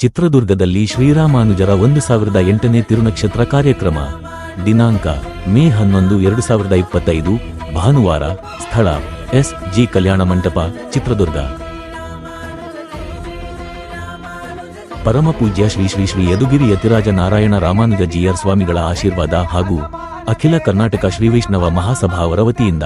ಚಿತ್ರದುರ್ಗದಲ್ಲಿ ಶ್ರೀರಾಮಾನುಜರ ಒಂದು ಸಾವಿರದ ಎಂಟನೇ ತಿರುನಕ್ಷತ್ರ ಕಾರ್ಯಕ್ರಮ. ದಿನಾಂಕ ಮೇ ಹನ್ನೊಂದು, ಎರಡು ಸಾವಿರದ ಇಪ್ಪತ್ತೈದು, ಭಾನುವಾರ, ಸ್ಥಳ ಎಸ್. ಜಿ. ಕಲ್ಯಾಣ ಮಂಟಪ, ಚಿತ್ರದುರ್ಗ. ಪರಮಪೂಜ್ಯ ಶ್ರೀ ಶ್ರೀ ಶ್ರೀ ಯದುಗಿರಿ ಯತಿರಾಜ ನಾರಾಯಣ ರಾಮಾನುಜ ಜಿಯರ್ ಸ್ವಾಮಿಗಳ ಆಶೀರ್ವಾದ ಹಾಗೂ ಅಖಿಲ ಕರ್ನಾಟಕ ಶ್ರೀ ವೈಷ್ಣವ ಮಹಾಸಭಾ ಅವರ ವತಿಯಿಂದ.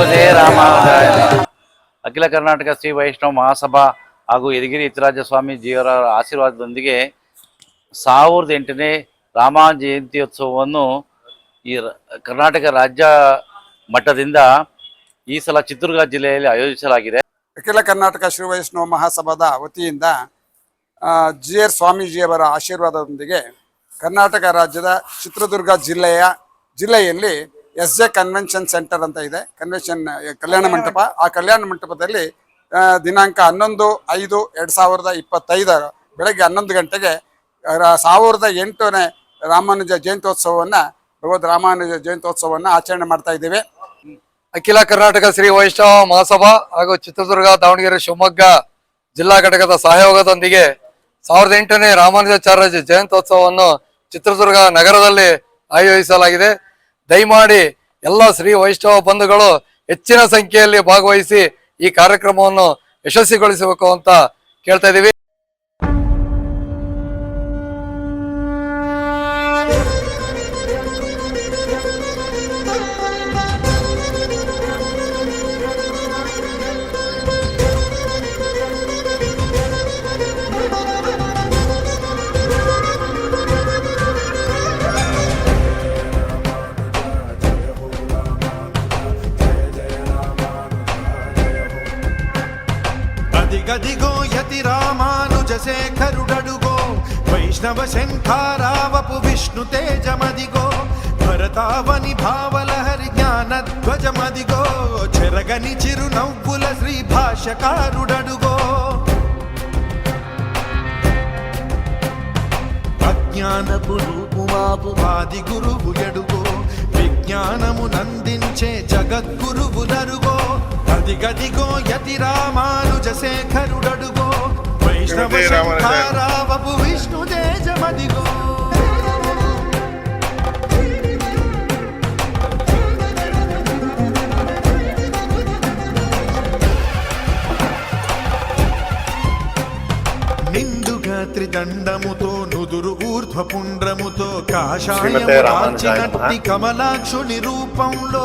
ನಮಃ. ರಾಮ ಅಖಿಲ ಕರ್ನಾಟಕ ಶ್ರೀ ವೈಷ್ಣವ ಮಹಾಸಭಾ ಹಾಗೂ ಯದಗಿರಿ ಯತಿರಾಜ ಜೀವರ ಆಶೀರ್ವಾದದೊಂದಿಗೆ ಸಾವಿರದ ಎಂಟನೇ ಜಯಂತಿ ಜಯಂತ್ಯೋತ್ಸವವನ್ನು ಈ ಕರ್ನಾಟಕ ರಾಜ್ಯ ಮಟ್ಟದಿಂದ ಈ ಸಲ ಚಿತ್ರದುರ್ಗ ಜಿಲ್ಲೆಯಲ್ಲಿ ಆಯೋಜಿಸಲಾಗಿದೆ. ಅಖಿಲ ಕರ್ನಾಟಕ ಶ್ರೀ ವೈಷ್ಣವ ಮಹಾಸಭಾದ ವತಿಯಿಂದ ಜಿ ಆರ್ ಸ್ವಾಮೀಜಿಯವರ ಆಶೀರ್ವಾದದೊಂದಿಗೆ ಕರ್ನಾಟಕ ರಾಜ್ಯದ ಚಿತ್ರದುರ್ಗ ಜಿಲ್ಲೆಯ, ಜಿಲ್ಲೆಯಲ್ಲಿ ಎಸ್ ಜೆ ಕನ್ವೆನ್ಷನ್ ಸೆಂಟರ್ ಅಂತ ಇದೆ. ಕನ್ವೆನ್ಷನ್ ಕಲ್ಯಾಣ ಮಂಟಪ. ಆ ಕಲ್ಯಾಣ ಮಂಟಪದಲ್ಲಿ ದಿನಾಂಕ ಹನ್ನೊಂದು ಐದು ಎರಡು ಸಾವಿರದ ಇಪ್ಪತ್ತೈದರ ಬೆಳಗ್ಗೆ ಹನ್ನೊಂದು ಗಂಟೆಗೆ ರ- ಸಾವಿರದ ಎಂಟನೇ ರಾಮಾನುಜ ಜಯಂತ್ಯೋತ್ಸವವನ್ನು ಭಗವದ್ ರಾಮಾನುಜ ಜಯಂತ್ಯೋತ್ಸವವನ್ನು ಆಚರಣೆ ಮಾಡ್ತಾ ಇದ್ದೀವಿ. ಅಖಿಲ ಕರ್ನಾಟಕ ಶ್ರೀ ವೈಷ್ಣವ ಮಹಾಸಭಾ ಹಾಗೂ ಚಿತ್ರದುರ್ಗ ದಾವಣಗೆರೆ ಶಿವಮೊಗ್ಗ ಜಿಲ್ಲಾ ಘಟಕದ ಸಹಯೋಗದೊಂದಿಗೆ ಸಾವಿರದ ಎಂಟನೇ ರಾಮಾನುಜಾಚಾರ್ಯ ಜಯಂತ್ಯೋತ್ಸವವನ್ನು ಚಿತ್ರದುರ್ಗ ನಗರದಲ್ಲಿ ಆಯೋಜಿಸಲಾಗಿದೆ. ದಯಮಾಡಿ ಎಲ್ಲ ಶ್ರೀ ವೈಷ್ಣವ ಬಂಧುಗಳು ಹೆಚ್ಚಿನ ಸಂಖ್ಯೆಯಲ್ಲಿ ಭಾಗವಹಿಸಿ ಈ ಕಾರ್ಯಕ್ರಮವನ್ನು ಯಶಸ್ವಿಗೊಳಿಸಬೇಕು ಅಂತ ಕೇಳ್ತಾ ಇದೀವಿ గదిగో యతి రామానుజ శేఖరుడడుగో వైష్ణవ శంఖారావపు విష్ణు తేజమదిగో. భరతావని భావలహరి జ్ఞాన ధ్వజమదిగో చెరగని చిరునవ్వుల శ్రీ భాష్యకారుడడుగో అజ్ఞానపు రూపుమాపు ఆది గురువు ఎడుగో. విజ్ఞానము నందించే జగద్గురువు నరుగో. దిగదిగో యతి రామానుజ శేఖరుడడుగో. వైష్ణవ శంఖారావపు విష్ణు తేజమదిగో. నిండుగా త్రిదండముతో నుదురు ఊర్ధ్వపుండ్రముతో కాషాయము కమలాక్షుని రూపంలో.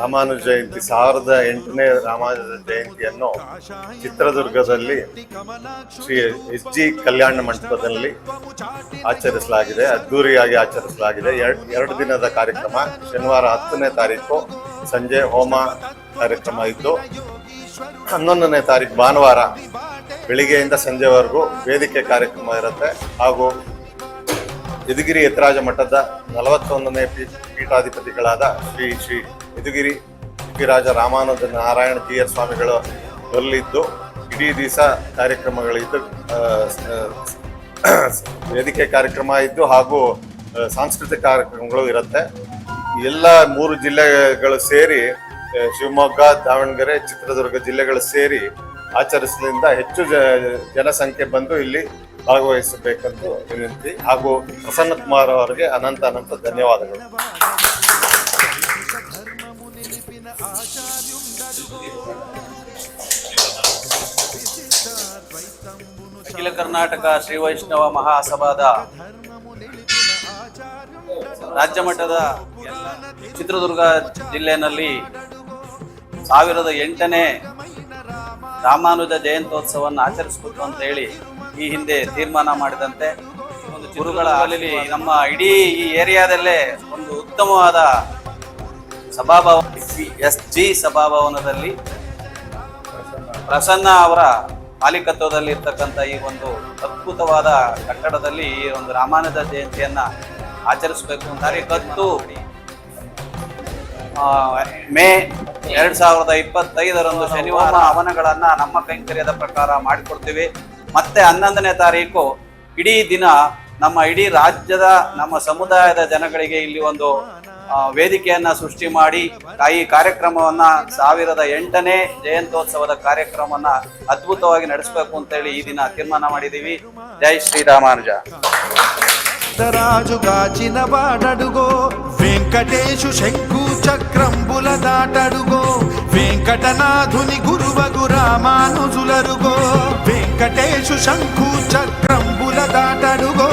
ರಾಮಾನುಜ ಜಯಂತಿ, ಸಾವಿರದ ಎಂಟನೇ ರಾಮಾನುಜ ಜಯಂತಿಯನ್ನು ಚಿತ್ರದುರ್ಗದಲ್ಲಿ ಶ್ರೀ ಎಸ್ ಜಿ ಕಲ್ಯಾಣ ಮಂಟಪದಲ್ಲಿ ಆಚರಿಸಲಾಗಿದೆ ಅದ್ಧೂರಿಯಾಗಿ ಆಚರಿಸಲಾಗಿದೆ. ಎರಡು ಎರಡು ದಿನದ ಕಾರ್ಯಕ್ರಮ, ಶನಿವಾರ ಹತ್ತನೇ ತಾರೀಕು ಸಂಜೆ ಹೋಮ ಕಾರ್ಯಕ್ರಮ ಇದ್ದು, ಹನ್ನೊಂದನೇ ತಾರೀಕು ಭಾನುವಾರ ಬೆಳಿಗ್ಗೆಯಿಂದ ಸಂಜೆವರೆಗೂ ವೇದಿಕೆ ಕಾರ್ಯಕ್ರಮ ಇರುತ್ತೆ. ಹಾಗೂ ಯದುಗಿರಿ ಯತಿರಾಜ ಮಠದ ನಲವತ್ತೊಂದನೇ ಪೀಠಾಧಿಪತಿಗಳಾದ ಶ್ರೀ ಶ್ರೀ ಯದುಗಿರಿ ರಾಜ ರಾಮಾನುಜ ನಾರಾಯಣ ತೀಯರ್ ಸ್ವಾಮಿಗಳು ಬರಲಿದ್ದು, ಇಡೀ ದಿವಸ ಕಾರ್ಯಕ್ರಮಗಳಿದ್ದು ವೇದಿಕೆ ಕಾರ್ಯಕ್ರಮ ಇದ್ದು ಹಾಗೂ ಸಾಂಸ್ಕೃತಿಕ ಕಾರ್ಯಕ್ರಮಗಳು ಇರುತ್ತೆ. ಎಲ್ಲ ಮೂರು ಜಿಲ್ಲೆಗಳು ಸೇರಿ ಶಿವಮೊಗ್ಗ, ದಾವಣಗೆರೆ, ಚಿತ್ರದುರ್ಗ ಜಿಲ್ಲೆಗಳು ಸೇರಿ ಆಚರಿಸಲಿಂದ ಹೆಚ್ಚು ಜನಸಂಖ್ಯೆ ಬಂದು ಇಲ್ಲಿ ಭಾಗವಹಿಸಬೇಕಂತ ವಿನಂತಿ ಹಾಗೂ ಪ್ರಸನ್ನ ಕುಮಾರ್ ಅವರಿಗೆ ಅನಂತ ಅನಂತ ಧನ್ಯವಾದಗಳು. ಅಖಿಲ ಕರ್ನಾಟಕ ಶ್ರೀ ವೈಷ್ಣವ ಮಹಾಸಭಾದ ರಾಜ್ಯ ಮಟ್ಟದ ಚಿತ್ರದುರ್ಗ ಜಿಲ್ಲೆಯಲ್ಲಿ ಸಾವಿರದ ಎಂಟನೇ ರಾಮಾನುಜ ಜಯಂತ್ಯೋತ್ಸವವನ್ನು ಆಚರಿಸಬೇಕು ಅಂತ ಹೇಳಿ ಈ ಹಿಂದೆ ತೀರ್ಮಾನ ಮಾಡಿದಂತೆ ಒಂದು ಗುರುಗಳ ನಮ್ಮ ಇಡೀ ಈ ಏರಿಯಾದಲ್ಲೇ ಒಂದು ಉತ್ತಮವಾದ ಸಭಾಭವನ ಎಸ್ ಜಿ ಸಭಾಭವನದಲ್ಲಿ ಪ್ರಸನ್ನ ಅವರ ಮಾಲೀಕತ್ವದಲ್ಲಿ ಇರ್ತಕ್ಕಂಥ ಈ ಒಂದು ಅದ್ಭುತವಾದ ಕಟ್ಟಡದಲ್ಲಿ ಈ ಒಂದು ರಾಮಾನುಜ ಜಯಂತಿಯನ್ನ ಆಚರಿಸಬೇಕು ಅಂತಾರೆ ಕತ್ತು ಮೇ ಎರಡ್ ಸಾವಿರದ ಇಪ್ಪತ್ತೈದರಂದು ಶನಿವಾರ ಹವನಗಳನ್ನ ನಮ್ಮ ಕೈಂಕರ್ಯದ ಪ್ರಕಾರ ಮಾಡಿಕೊಡ್ತೀವಿ. ಮತ್ತೆ ಹನ್ನೊಂದನೇ ತಾರೀಕು ಇಡೀ ದಿನ ನಮ್ಮ ಇಡೀ ರಾಜ್ಯದ ನಮ್ಮ ಸಮುದಾಯದ ಜನಗಳಿಗೆ ಇಲ್ಲಿ ಒಂದು ವೇದಿಕೆಯನ್ನ ಸೃಷ್ಟಿ ಮಾಡಿ ಈ ಕಾರ್ಯಕ್ರಮವನ್ನ ಸಾವಿರದ ಎಂಟನೇ ಜಯಂತ್ಯೋತ್ಸವದ ಕಾರ್ಯಕ್ರಮವನ್ನ ಅದ್ಭುತವಾಗಿ ನಡೆಸಬೇಕು ಅಂತ ಹೇಳಿ ಈ ದಿನ ತೀರ್ಮಾನ ಮಾಡಿದೀವಿ. ಜೈ ಶ್ರೀರಾಮಾನುಜ. ರಾಜುಗಾಚಿನ ಬಾಡಡುಗೋ ವೆಂಕಟೇಶು ಶಂಕು చక్రంబుల దాటడుగో. వెంకటనాథుని గురువగు రామానుజులరుగో. వెంకటేశు శంకు చక్రంబుల దాటడుగో.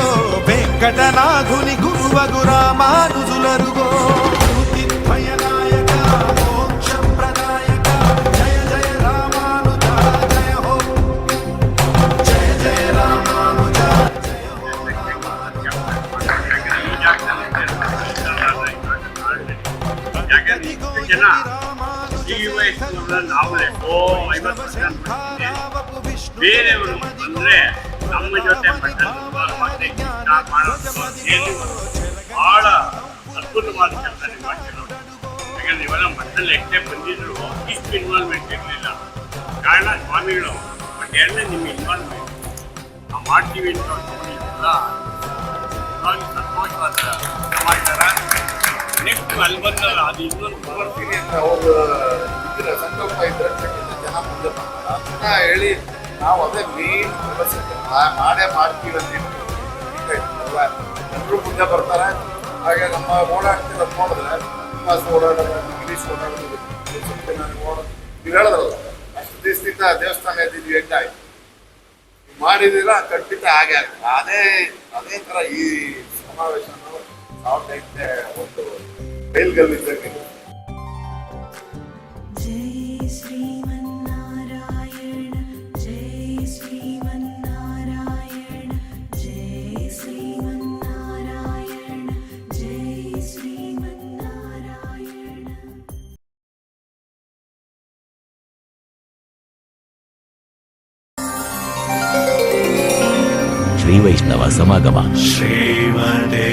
వెంకటనాథుని గురువగు ಬೇರೆಯವರು ಅಂದ್ರೆ ನಮ್ಮ ಜೊತೆ ಮತ್ತೆ ಬಹಳ ಅದ್ಭುತವಾದ ಕೆಲಸ ಮಾಡ್ತಿರೋದು ಯಾಕಂದ್ರೆ ಇವೆಲ್ಲ ಮಠದಲ್ಲಿ ಎಷ್ಟೇ ಬಂದಿದ್ರು ಇಷ್ಟು ಇನ್ವಾಲ್ವ್ಮೆಂಟ್ ಇರಲಿಲ್ಲ. ಕಾರಣ ಸ್ವಾಮಿಗಳು ಬಟ್ ಎರಡನೇ ನಿಮ್ಮ ಇನ್ವಾಲ್ವ್ಮೆಂಟ್ ನಾವು ಮಾಡ್ತೀವಿ ಅಂತ ಇವಾಗ ಸಂತೋಷವಾದ ಸಮಾಚಾರ. ನೆಕ್ಸ್ಟ್ ಅಲ್ಲಿ ಬಂದಲ್ಲ, ಅದು ಇನ್ನೊಂದು ಅಂತ. ಅವರು ಇದ್ರೆ ಸಂಕಲ್ಪ ಇದ್ರೆ ಜನ ಮುಂದೆ ಬರ್ತಾರೆ ಅದನ್ನ ಹೇಳಿ ನಾವು ಅದೇ ಮೇನ್ ಮಾಡೇ ಮಾಡ್ತೀವಿ ಅಂತ ಎಲ್ಲರೂ ಮುಂದೆ ಬರ್ತಾರೆ. ಹಾಗೆ ನಮ್ಮ ಓಡಾಡ್ತಿರೋದು ನೋಡಿದ್ರೆ ತುಂಬ ಓಡಾಡೋದು ಇಂಗ್ಲೀಷ್ ಓಡಾಡೋದು ನೀವು ಹೇಳಿದ್ರಲ್ಲ, ಅಷ್ಟು ದಿವಸದಿಂದ ದೇವಸ್ಥಾನ ಇದ್ದಿದ್ವಿ ಆಯ್ತು. ಮಾಡಿದಿರ ಖಂಡಿತ ಹಾಗೆ ಆಗ್ತದೆ ಅದೇ ಅದೇ ಥರ ಈ ಸಮಾವೇಶ ಸಾವಿರದ ಒಂದು ರೈಲ್ಗಲ್ಲಿದ್ದಂಗೆ. ஸ்ரீ வைஷ்ணவ சமாகமா ஸ்ரீமதே